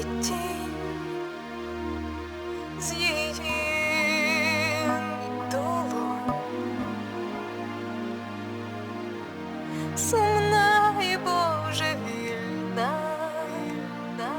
і тінь з її долонь. Сумна і божевільна, вільна,